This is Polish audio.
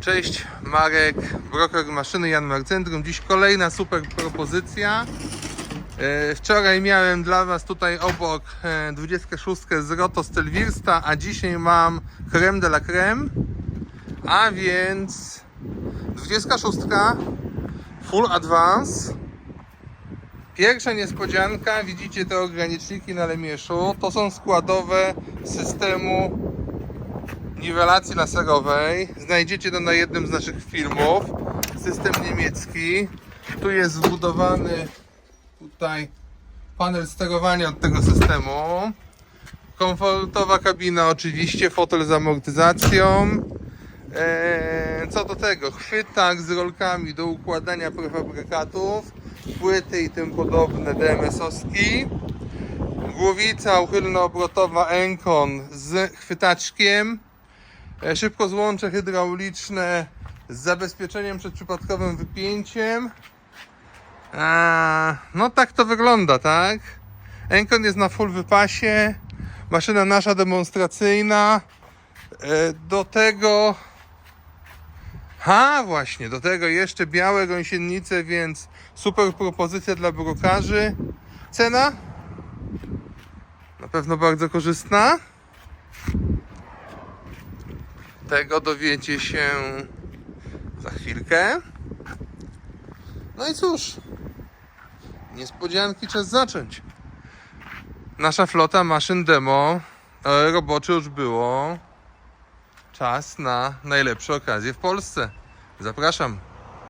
Cześć, Marek, broker maszyny Jan Marcentrum. Dziś kolejna super propozycja. E, Wczoraj miałem dla Was tutaj obok e, 26 z Roto Stelwirsta, a dzisiaj mam creme de la creme. A więc 26 Full Advance. Pierwsza niespodzianka, widzicie te ograniczniki na lemieszu. To są składowe systemu niwelacji laserowej. Znajdziecie to na jednym z naszych filmów. System niemiecki. Tu jest wbudowany tutaj panel sterowania od tego systemu. Komfortowa kabina oczywiście, fotel z amortyzacją. Eee, co do tego, chwytak z rolkami do układania prefabrykatów, płyty i tym podobne DMS-owski. Głowica uchylno-obrotowa Encon z chwytaczkiem. E, Szybko złącze hydrauliczne z zabezpieczeniem przed przypadkowym wypięciem. A, no tak to wygląda, tak? Encon jest na full wypasie. Maszyna nasza demonstracyjna. E, Do tego. Ha, właśnie, do tego jeszcze białe gąsienice, więc super propozycja dla brokarzy. Cena? Na pewno bardzo korzystna. Tego dowiecie się za chwilkę. No i cóż, niespodzianki czas zacząć. Nasza flota maszyn demo e, robocze już było. Czas na najlepsze okazje w Polsce. Zapraszam.